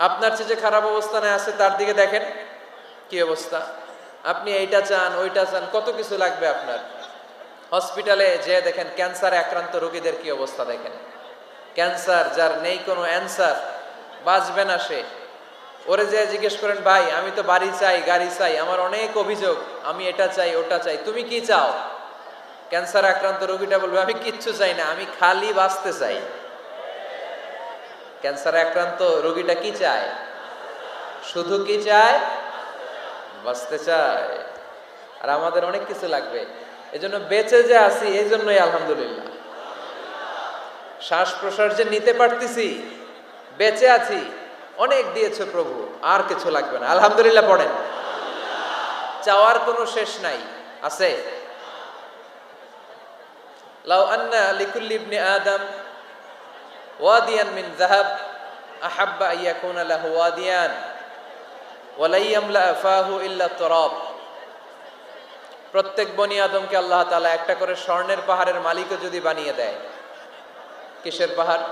আপনার চেয়ে যে খারাপ অবস্থানে আছে, তার দিকে দেখেন। কি অবস্থা? আপনি এইটা চান, ওইটা চান, কত কিছু লাগবে আপনার? হসপিটালে যে দেখেন, ক্যান্সারে আক্রান্ত রোগীদের কি অবস্থা দেখেন। ক্যান্সার, যার নেই কোনো অ্যান্সার, বাঁচবে না সে। ওরে যে জিজ্ঞেস করেন, ভাই, আমি তো বাড়ি চাই, গাড়ি চাই, আমার অনেক অভিযোগ, আমি এটা চাই, ওটা চাই, তুমি কি চাও? ক্যান্সার আক্রান্ত রোগীটা বলবে, আমি কিচ্ছু চাই না, আমি খালি বাঁচতে চাই। ক্যান্সার আক্রান্ত, রোগীটা কি চায়? শুধু কি চায়? বাঁচতে চায়। আর আমাদের অনেক কিছু লাগবে। এজন্য বেঁচে যে আছি এই জন্যই আলহামদুলিল্লাহ। শ্বাস প্রশ্বাস যে নিতে পারতেছি, বেঁচে আছি, অনেক দিয়েছে প্রভু, আর কিছু লাগবে না। আলহামদুলিল্লাহ পড়েন। চাওয়ার কোনো শেষ নাই। আছে? লাউ আন্না লিকুল্লি ইবনে আদম ওয়াদিয়ান মিন যাহাব, আহাব্বা ইয়াকুনা লাহু ওয়াদিয়ান, ওয়া লা ইয়ামলা ফাহু ইল্লা তুরাব। প্রত্যেক বনি আদমকে আল্লাহ তাআলা একটা করে স্বর্ণের পাহাড়ের মালিকও যদি বানিয়ে দেয়, কিসের পাহাড়?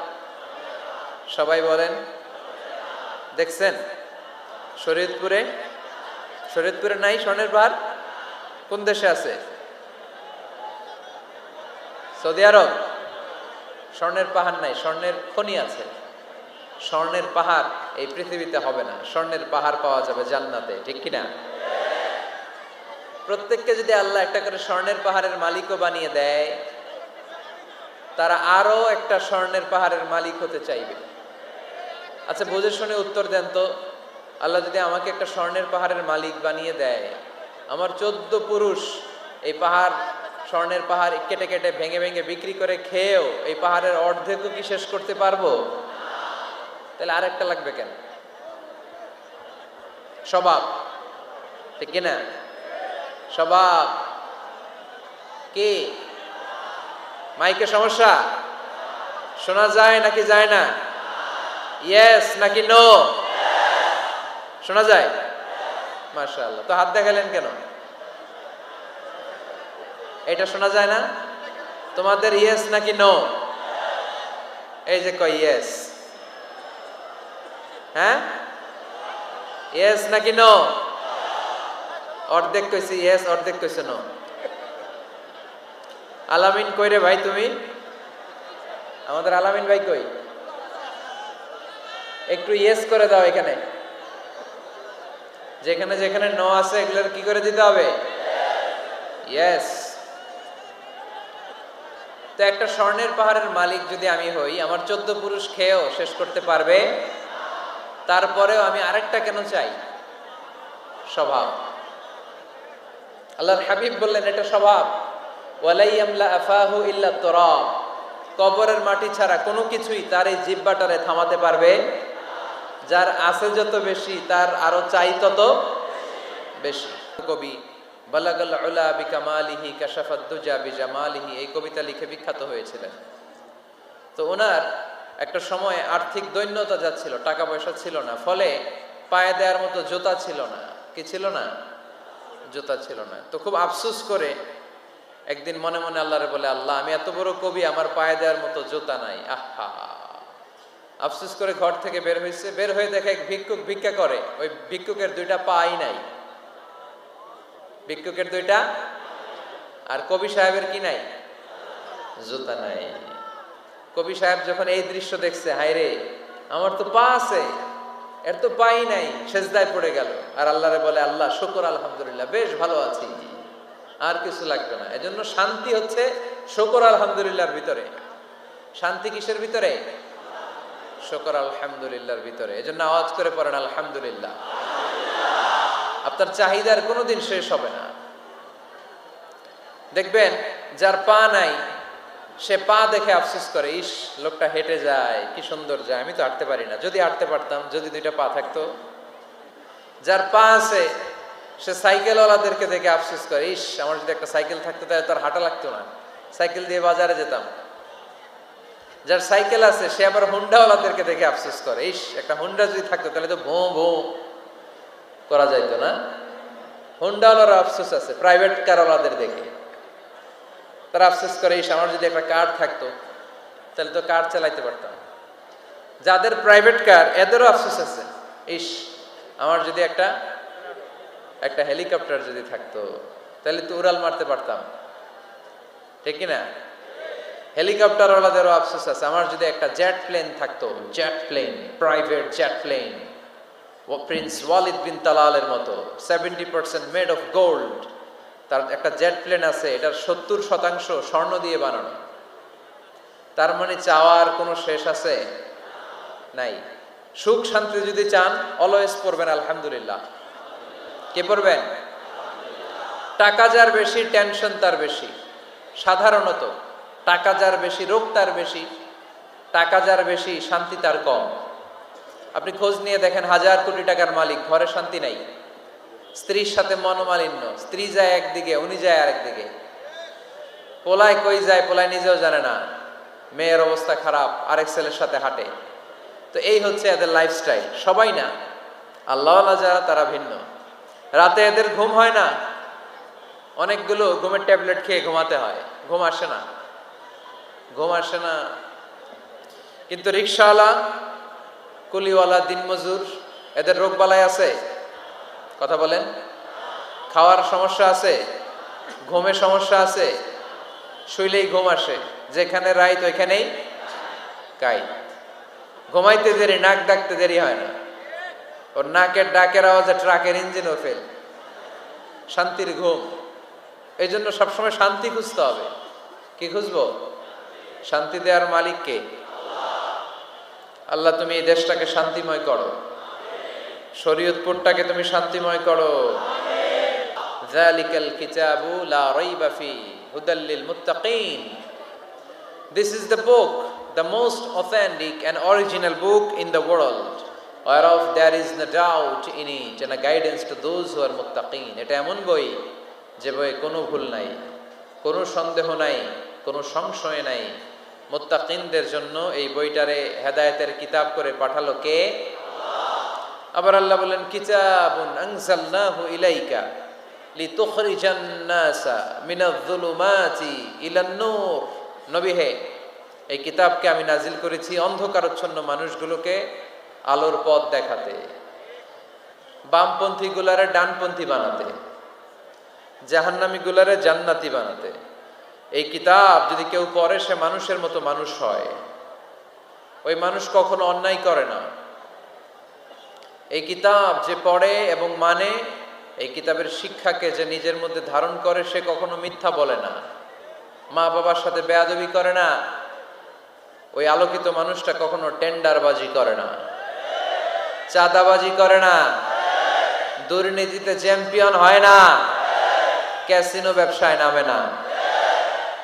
সবাই বলেন। দেখছেন? শরীয়তপুরে? শরীয়তপুরে নাই স্বর্ণের পাহাড়? কোন দেশে আছে? Saudi Arab? স্বর্ণের পাহাড় নাই, স্বর্ণের খনি আছে। স্বর্ণের পাহাড় এই পৃথিবীতে হবে না। স্বর্ণের পাহাড় পাওয়া যাবে জান্নাতে, ঠিক কিনা প্রত্যেককে যদি আল্লাহ একটা করে স্বর্ণের পাহাড়ের মালিকও বানিয়ে দেয়, তারা আরও একটা স্বর্ণের পাহাড়ের মালিক হতে চাইবে। আচ্ছা বুঝে শুনে উত্তর দেন তো, আল্লাহ যদি আমাকে একটা স্বর্ণের পাহাড়ের মালিক বানিয়ে দেয়, আমার চোদ্দ পুরুষ এই পাহাড় স্বর্ণের পাহাড় কেটে কেটে ভেঙে ভেঙে বিক্রি করে খেয়েও এই পাহাড়ের অর্ধেকও কি শেষ করতে পারব? তাহলে আরেকটা লাগবে কেন? স্বভাব। ঠিক কিনা? স্বভাব। কি? মাইকে সমস্যা? শোনা যায় নাকি যায় না? ইয়েস নাকি নো শোনা যায়? মাশাআল্লাহ। তো হাত দেখালেন কেন? এটা শোনা যায় না? তোমাদের ইয়েস নাকি নো এই যে কয় ইয়েস হ্যাঁ? ইয়েস নাকি নো অর্ধেক কইছে ইয়েস অর্ধেক কইছে নো আলামিন কই রে ভাই তুমি? আমাদের আলামিন ভাই কই? একটু ইয়েস করে দাও এখানে। যেখানে যেখানে নো আছে, এগুলোর কি করে দিতে হবে? ইয়েস তো একটা স্বর্ণের পাহাড়ের মালিক যদি আমি হই, আমার চোদ্দ পুরুষ খেয়েও শেষ করতে পারবে। তারপরেও আমি আরেকটা কেন চাই? স্বভাব। আল্লাহর হাবিব বললেন, এটা স্বভাব। ওয়ালাইয়ামলা আফাহু ইল্লা তরাব। কবরের মাটি ছাড়া কোনো কিছুই তার এই জিব্বাটারে থামাতে পারবে। যার আছে যত বেশি, তার আরও চাই তত বেশি। কবি বালাগাল উলা বিকামালিহি কাশাফাত দুজা বিজামালিহি, এই কবিতা লিখে বিখ্যাত হয়েছিলেন। তো ওনার একটা সময় আর্থিক দৈন্যতা যাচ্ছিল টাকা পয়সা ছিল না, ফলে পায়ে দেওয়ার মতো জুতা ছিল না। কি ছিল না? জুতা ছিল না। তো খুব আফসোস করে একদিন মনে মনে আল্লাহরে বলে, আল্লাহ, আমি এত বড় কবি, আমার পায়ে দেওয়ার মতো জোতা নাই। আহা! আফসোস করে ঘর থেকে বের হয়েছে বের হয়ে দেখে এক ভিক্ষুক ভিক্ষা করে। ওই ভিক্ষুকের দুইটা পাই নাই। ভিক্ষুকের দুইটা? আর কবি সাহেবের কি নাই? জুতা নাই। কবি সাহেব যখন এই দৃশ্য দেখছে, হায় রে, আমার তো পা আছে, এর তো পাই নাই, সেজদায় পড়ে গেল। আর আল্লাহরে বলে, আল্লাহ, শুকর, আলহামদুলিল্লাহ, বেশ ভালো আছি। আর কিছু লাগবে না। এজন্য শান্তি হচ্ছে শকর, আলহামদুলিল্লাহর ভিতরে। শান্তি কিসের ভিতরে? শকর, আলহামদুলিল্লাহর ভিতরে। এজন্য আওয়াজ করে পড়েন, আলহামদুলিল্লাহ। আপনার চাহিদার কোনোদিন শেষ হবে না। দেখবেন, যার পা নাই, সে পা দেখে আফসোস করে, ইস, লোকটা হেঁটে যায়, কি সুন্দর যায়, আমি তো হাঁটতে পারি না। যদি হাঁটতে পারতাম, যদি দুইটা পা থাকতো। যার পা আছে, সে সাইকেলওয়ালাদেরকে দেখে আফসোস করে, ইস, আমার যদি একটা সাইকেল থাকতো, তাহলে তার হাঁটা লাগতো না। সাইকেল দিয়ে বাজারে যেতাম। যার সাইকেল আছে, সে আবার হুন্ডাওয়ালাদেরকে দেখে আফসোস করে, ইস, একটা হুন্ডা যদি থাকতো, তাহলে তো ভোঁ ভোঁ। করা যাইতো না। হুন্ডাওয়ালার আফসোস আছে প্রাইভেট কারওয়ালাদের দেখে। তারা আফসোস করে, ইস, আমার যদি একটা কার থাকতো, তাহলে তো কার চালাইতে পারতাম? যাদের প্রাইভেট কার, এদেরও আফসোস আছে, ইস, আমার যদি একটা একটা হেলিকপ্টার যদি থাকতো, তাহলে তো উড়াল মারতে পারতাম। ঠিক না? হেলিকপ্টারওয়ালাদেরও আফসোস আছে, আমার যদি একটা জেট প্লেন থাকতো jet plane private jet plane prince Walid bin তালালের মতো। Seventy percent made of gold তার একটা জেট প্লেন আছে, এটার সত্তর শতাংশ স্বর্ণ দিয়ে বানানো। তার মানে চাওয়ার কোনো শেষ আছে? নাই। সুখ শান্তি যদি চান অলওয়েজ পড়বেন, আলহামদুলিল্লাহ। কে পড়বেন? টাকা যার বেশি টেনশন তার বেশি। সাধারণত, টাকা যার বেশি, রোগ তার বেশি। টাকা যার বেশি, শান্তি তার কম। আপনি খোঁজ নিয়ে দেখেন হাজার কোটি টাকার মালিক, ঘরে শান্তি নাই। স্ত্রীর সাথে মনোমালিন্য, স্ত্রী যায় একদিকে, উনি যায় আরেকদিকে। পোলায় কই যায়, পোলায় নিজেও জানে না। মেয়ের অবস্থা খারাপ, আরেক ছেলের সাথে হাঁটে। তো এই হচ্ছে এদের লাইফস্টাইল সবাই না, আল্লাহ যারা, তারা ভিন্ন। রাতে এদের ঘুম হয় না। অনেকগুলো ঘুমের ট্যাবলেট খেয়ে ঘুমাতে হয়। ঘুম আসে না। ঘুম আসে না। কিন্তু রিক্সাওয়ালা কুলিওয়ালা দিনমজুর এদের রোগ বালাই আছে? কথা বলেন। খাওয়ার সমস্যা আছে? ঘুমের সমস্যা আছে? শুইলেই ঘুম আসে। যেখানে রাইত, ওইখানেই কাই ঘুমাইতে দেরি, নাক ডাকতে দেরি হয় না। ওর নাকের ডাকের আওয়াজে ট্রাকের ইঞ্জিনও ফেল শান্তির ঘুম। এই জন্য সবসময় শান্তি খুঁজতে হবে। কি খুঁজবো? শান্তি দেওয়ার মালিক কে আল্লাহ, তুমি এই দেশটাকে শান্তিময় করো। শরীয়তপুরটাকে তুমি শান্তিময় করো। জালিকাল কিতাবু লা রাইবা ফি হুদাল্লিল মুত্তাকিন। This is the book the and original book in world war of there is the doubt in it and এটা এমন বই যে বই কোনো ভুল নাই, কোনো সন্দেহ নাই, কোন সংশয় নাই। মুত্তাকিনদের জন্য এই বইটারে হেদায়েতের কিতাব করে পাঠালো কে? আবার আল্লাহ বলেন কিতাবুন আনজালনাহু ইলাইকা লিতুখরিজান নাসা মিনাজ-যুলুমাতি ইলান নূর। নবী হে, এই কিতাবকে আমি নাজিল করেছি অন্ধকারচ্ছন্ন মানুষগুলোকে আলোর পথ দেখাতে বামপন্থী গুলারে ডানপন্থী বানাতে জাহান্নামী গুলারে জান্নাতি বানাতে। এই কিতাব যদি কেউ পড়ে, সে মানুষের মতো মানুষ হয়। ওই মানুষ কখনো অন্যায় করে না। এই কিতাব যে পড়ে এবং মানে এই কিতাবের শিক্ষাকে যে নিজের মধ্যে ধারণ করে, সে কখনো মিথ্যা বলে না। মা বাবার সাথে বেয়াদবি করে না। ওই আলোকিত মানুষটা কখনো টেন্ডারবাজি করে না। চাঁদাবাজি করে না। দুর্নীতিতে চ্যাম্পিয়ন হয় না। ক্যাসিনো ব্যবসায় নামে না।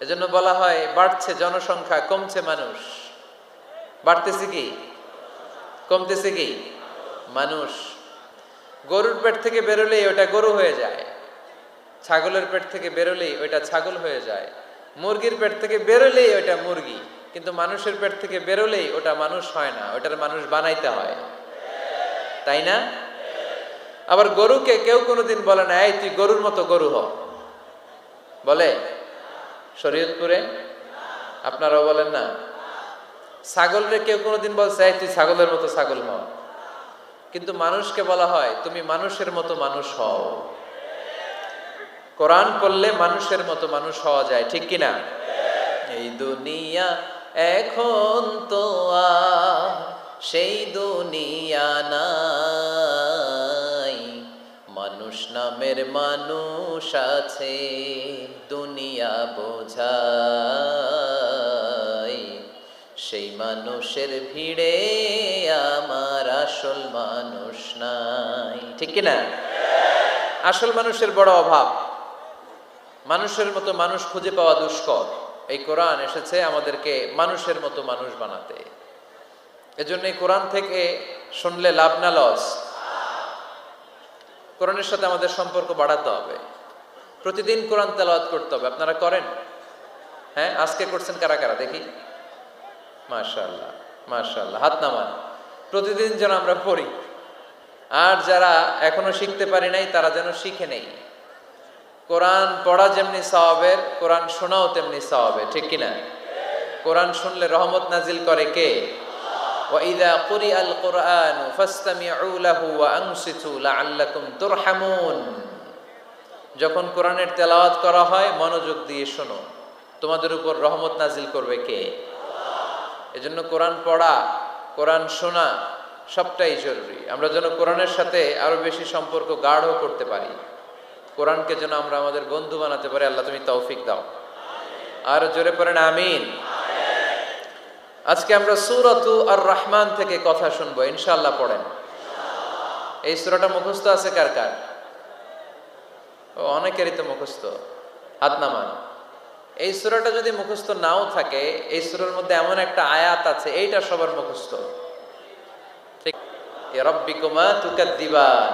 এজন্য বলা হয়, বাড়ছে জনসংখ্যা, কমছে মানুষ। বাড়তেছে কি? কমতেছে কি? মানুষ। গরুর পেট থেকে বেরোলেই ওটা গরু হয়ে যায়। ছাগলের পেট থেকে বেরোলেই ওইটা ছাগল হয়ে যায়। মুরগির পেট থেকে বেরোলেই ওইটা মুরগি। কিন্তু মানুষের পেট থেকে বেরোলেই ওটা মানুষ হয় না, ওটার মানুষ বানাইতে হয়। তাই না? আবার গরুকে কেউ কোনোদিন বলে না, এই, তুই গরুর মতো গরু হ। বলে? শরীয়তপুরে? আপনারাও বলেন না। ছাগলরে কেউ কোনোদিন বলছে, "এই, তুই ছাগলের মতো ছাগল হ। কিন্তু মানুষকে বলা হয়, তুমি মানুষের মতো মানুষ হও। কোরআন পড়লে মানুষের মতো মানুষ হওয়া যায়, ঠিক কিনা? এই দুনিয়া এখন তো সেই দুনিয়া মানুষ নামের মানুষ আছে, দুনিয়া বোঝাই। সেই মানুষের ভিড়ে আমার আসল মানুষ নাই। ঠিক কিনা আসল মানুষের বড় অভাব। মানুষের মতো মানুষ খুঁজে পাওয়া দুষ্কর। এই কোরআন এসেছে আমাদেরকে মানুষের মতো মানুষ বানাতে। এজন্য এই কোরআন থেকে শুনলে লাভ না, লস। কোরআনের সাথে আমাদের সম্পর্ক বাড়াতে হবে। প্রতিদিন কোরআন তেলাওয়াত করতে হবে। আপনারা করেন? হ্যাঁ আজকে করছেন কারা কারা? দেখি। মাশাআল্লাহ মাশাআল্লাহ, হাত নামান। প্রতিদিন যেন আমরা পড়ি। আর যারা এখনও শিখতে পারি নাই, তারা যেন শিখে নেই। কোরআন পড়া যেমনি সওয়াবের, কোরআন শোনাও তেমনি সওয়াবের, ঠিক কিনা? কোরআন শুনলে রহমত নাজিল করে কে? وإذا قرئ القرآن فاستمعوا له وأنصتوا لعلكم ترحمون যখন কোরআনের তেলাওয়াত করা হয় মনোযোগ দিয়ে শোনো তোমাদের উপর রহমত নাজিল করবে কে এজন্য কোরআন পড়া কোরআন শোনা সবটাই জরুরি আমরা যেন কোরআনের সাথে আরো বেশি সম্পর্ক গাঢ় করতে পারি কোরআনকে যেন আমরা আমাদের বন্ধু বানাতে পারি আল্লাহ তুমি তৌফিক দাও আর জোরে পড়েন আমিন আজকে আমরা সুরতু আর রহমান থেকে কথা শুনব ইনশাল্লাহ পড়েন। এই সুরাটা মুখস্থ আছে কার কার? ও, অনেকেরই তো মুখস্থ হাত নামান এই সুরাটা যদি মুখস্থ নাও থাকে, এই সুরার মধ্যে এমন একটা আয়াত আছে, এইটা সবার মুখস্থ। ঠিক রব্বিকুমা তুকাদ্দিবান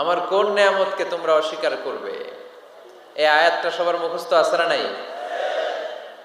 আমার কোন নিয়ামতকে তোমরা অস্বীকার করবে? এই আয়াতটা সবার মুখস্থ আছে না নাই?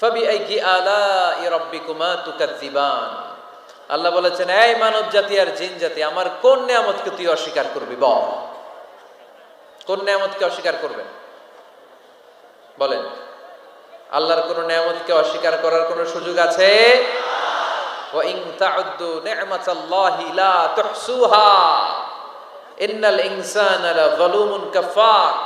ফাবি আইকি আলা রাব্বিকুমা তুকাজ্জিবান আল্লাহ বলেছেন এই মানব জাতি আর জিন জাতি আমার কোন নিয়ামতকে তুই অস্বীকার করবি বল কোন নিয়ামতকে অস্বীকার করবেন বলেন আল্লাহর কোন নিয়ামতকে অস্বীকার করার কোন সুযোগ আছে وَإِن تَعُدُّوا نِعْمَةَ اللَّهِ لَا تُحْصُوهَا إِنَّ الْإِنسَانَ لَظَلُومٌ كَفَّارٌ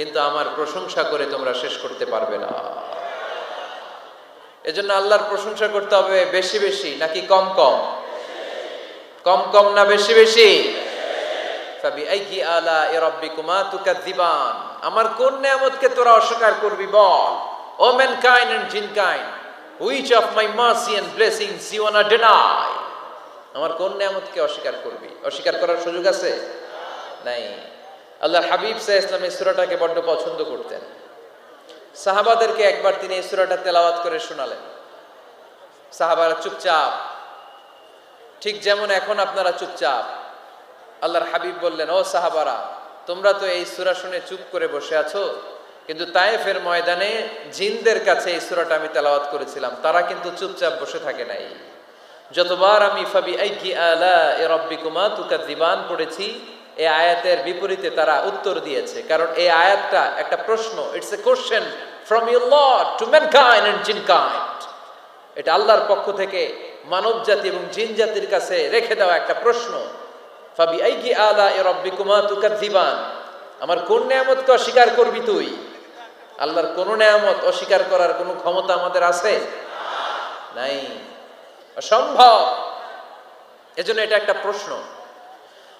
কিন্তু আমার প্রশংসা করে তোমরা শেষ করতে পারবে না। এজন্য আল্লাহর প্রশংসা করতে হবে বেশি বেশি, নাকি কম কম? কম কম না বেশি বেশি? আমার কোন নিয়ামতকে তোরা অস্বীকার করবি বল? O mankind and jinnkind which of my mercy and blessings you wanna deny আমার কোন নিয়ামতকে অস্বীকার করবি? অস্বীকার করার সুযোগ আছে? নাই। আল্লাহ হাবিব সাহ ইসলাম এই সুরাটাকে বড্ড পছন্দ করতেন। সাহাবাদেরকে একবার তিনি এই সুরাটা তেলাওয়াত করে শোনালেন। সাহাবারা চুপচাপ। ঠিক যেমন এখন আপনারা চুপচাপ। আল্লাহর হাবিব বললেন, ও সাহাবারা, তোমরা তো এই সুরা শুনে চুপ করে বসে আছো, কিন্তু তায়েফের ময়দানে জিনদের কাছে এই সুরাটা আমি তেলাওয়াত করেছিলাম, তারা কিন্তু চুপচাপ বসে থাকে নাই। যতবার আমি ফাবি আলা এ রব্বিকুমা দিবান পড়েছি এই আয়াতের বিপরীতে তারা উত্তর দিয়েছে। কারণ এই আয়াতটা একটা প্রশ্ন it's a question from your lord to mankind and jinnkind. এটা আল্লাহর পক্ষ থেকে মানব জাতি এবং জিন জাতির কাছে রেখে দেওয়া একটা প্রশ্ন। ফাবি আইকি আলা এ রব্বিকুমা তুকাদ্দিবান আমার কোন নিয়ামতকে অস্বীকার করবি তুই? আল্লাহর কোন নিয়ামত অস্বীকার করার কোনো ক্ষমতা আমাদের আছে? নাই। অসম্ভব। এজন্য এটা একটা প্রশ্ন।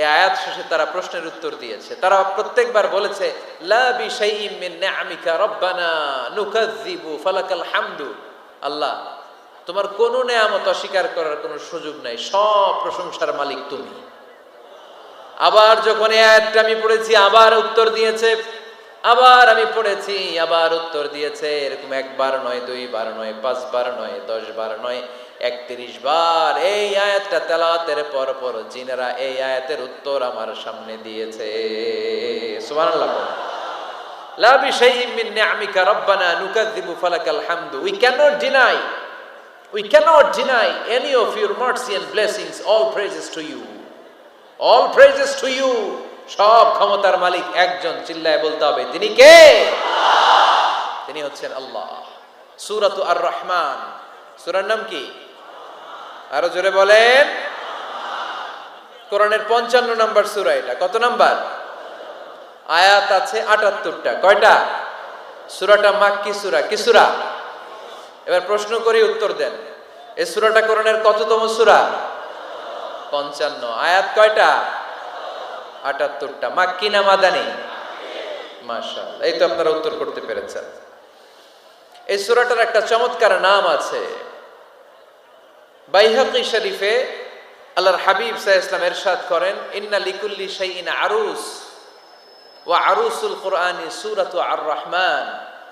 এই আয়াত শেষে তারা প্রশ্নের উত্তর দিয়েছে। তারা প্রত্যেকবার বলেছে আল্লাহ, তোমার কোন নেয়ামত অস্বীকার করার কোনো সুযোগ নাই, সব প্রশংসার মালিক তুমি। আবার যখন এই আয়াতটা আমি পড়েছি, আবার উত্তর দিয়েছে, আবার আমি পড়েছি, আবার উত্তর দিয়েছে, এরকম একবার নয়, দুইবার নয়, পাঁচবার নয় দশ বার নয় একত্রিশ বার এই আয়াতটা তেলাওয়াতের পর পর জিনেরা এই আয়াতের উত্তর আমার সামনে দিয়েছে। We to you. All praises to you. সব ক্ষমতার মালিক একজন, চিল্লায় বলতে হবে। তিনি কে? তিনি হচ্ছেন আল্লাহ। সুরাত আর রহমান সুরার নাম কি? আরও জোরে বলেন। কোরআনের পঞ্চান্ন নাম্বার সুরা এটা। কত নাম্বার? আয়াত আছে আটাত্তরটা। কয়টা? সুরাটা মাক্কি সুরা। কি সুরা? এবার প্রশ্ন করি, উত্তর দেন। এই সুরাটা কোরআনের কততম সুরা? পঞ্চান্ন। আয়াত কয়টা? আটাত্তরটা। মাক্কি না মাদানি? মাশাল এই তো আপনারা উত্তর করতে পেরেছেন। এই সুরাটার একটা চমৎকার নাম আছে। বাইহাকি শরীফে আল্লাহর হাবিব সাহ ইসলাম এরশাদ করেন, ইন্না লিকুল্লি শাইইন আরুস, ওয়া আরুসুল কোরআনি সুরাত আর রহমান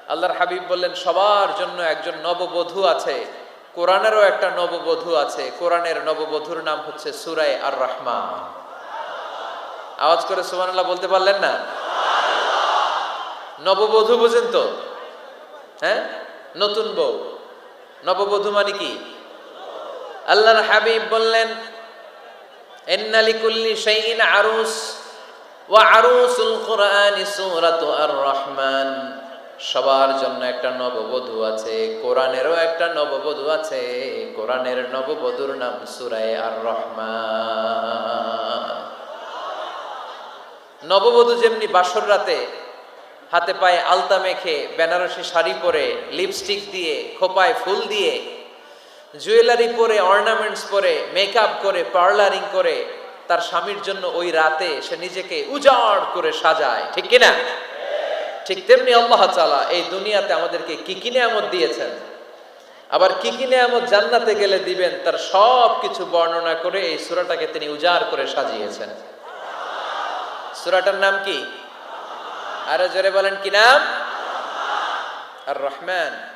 আল্লাহর হাবিব বললেন, সবার জন্য একজন নববধূ আছে, কোরআনেরও একটা নববধূ আছে, কোরআনের নববধূর নাম হচ্ছে সুরায় আর রহমান আওয়াজ করে সুবহানাল্লাহ বলতে পারলেন না? নববধূ বুঝেন তো? হ্যাঁ? নতুন বউ। নববধূ মানে কি? আল্লাহর হাবিব বললেন এন্নালিকুল্লি শাইইন আরুস, ওয়া আরুসুল কোরআনি সূরাতু আর রহমান সবার জন্য একটা নববধূ আছে, কোরআনেরও একটা নববধূ আছে, কোরআনের নববধূর নাম সুরায় আর রহমান নববধূ যেমনি বাসর রাতে হাতে পায়ে আলতা মেখে বেনারসি শাড়ি পরে লিপস্টিক দিয়ে, খোপায় ফুল দিয়ে জুয়েলারি পরে অর্নামেন্টস পরে মেকআপ করে পার্লারিং করে, তার স্বামীর জন্য ওই রাতে সে নিজেকে উজাড় করে সাজায়, ঠিক কিনা? ঠিক তেমনি আল্লাহ তাআলা এই দুনিয়াতে আমাদেরকে কি কি নিয়ামত দিয়েছেন? আবার কি কি নিয়ামত জান্নাতে গেলে দিবেন, তার সব কিছু বর্ণনা করে এই সূরাটাকে তিনি উজাড় করে সাজিয়েছেন। সূরাটার নাম কি? আরও জোরে বলেন কি নাম? আর রহমান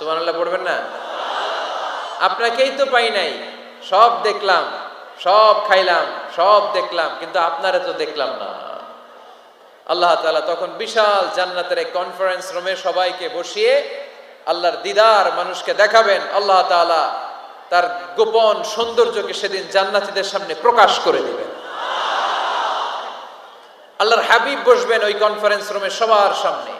সুবহানাল্লাহ পড়বেন না? আপনাকেই তো পাই নাই। সব দেখলাম, সব খাইলাম, সব দেখলাম, কিন্তু আপনারা তো দেখলাম না। আল্লাহ তাআলা তখন বিশাল জান্নাতের এক কনফারেন্স রুমে সবাইকে বসিয়ে আল্লাহর দিদার মানুষকে দেখাবেন। আল্লাহ তাআলা তার গোপন সৌন্দর্যকে সেদিন জান্নাতীদের সামনে প্রকাশ করে দিবেন। আল্লাহর হাবিব বসবেন ওই কনফারেন্স রুমে সবার সামনে।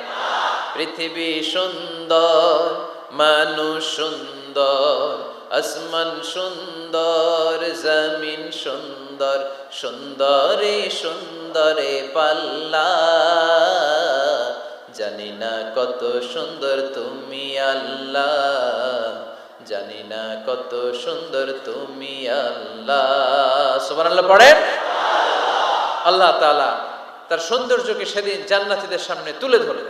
পৃথিবী সুন্দর, মানুষ সুন্দর, আসমান সুন্দর, জমিন সুন্দর, সুন্দরে সুন্দরে পাল্লা। জানি না কত সুন্দর তুমি আল্লাহ, জানি না কত সুন্দর তুমি আল্লাহ। সুবান আল্লাহ পড়েন। আল্লাহ তাআলা তার সৌন্দর্যকে সেদিন জান্নাতীদের সামনে তুলে ধরলেন।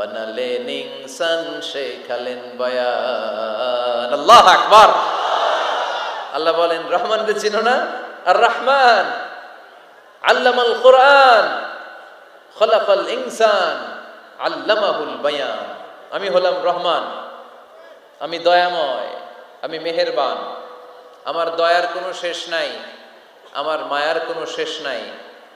বানালেন ইনসান শেখালেন বায়ান। আল্লাহ আকবার। আল্লাহ বলেন রহমান রে চিনো না? আর রহমান, আল্লামাল কোরআন খলাকাল ইনসান, আল্লামাহুল বায়ান। আমি হলাম রহমান, আমি দয়াময়, আমি মেহেরবান। আমার দয়ার কোনো শেষ নাই, আমার মায়ার কোনো শেষ নাই।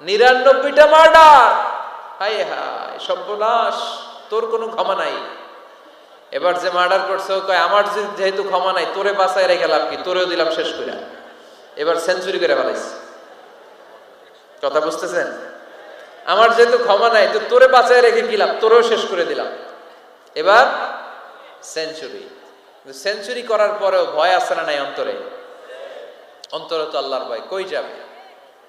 নিরানব্বইটা মার্ডার। হাই হাই সর্বনাশ, তোর কোনো ক্ষমা নাই। এবার যে মার্ডার করছে কয়, আমার যেহেতু ক্ষমা নাই, তোরে বাসায় রেখে লাভ কি? তোরেও দিলাম শেষ করে এবার সেঞ্চুরি করে ফেলাইছে। কথা বুঝতেছেন? আমার যেহেতু ক্ষমা নাই, তো তোরে বাঁচায় রেখে কি লাভ? তোরেও শেষ করে দিলাম। এবার সেঞ্চুরি। সেঞ্চুরি করার পরেও ভয় আসে না নাই অন্তরে? অন্তরে তো আল্লাহর ভয়। কই যাবে?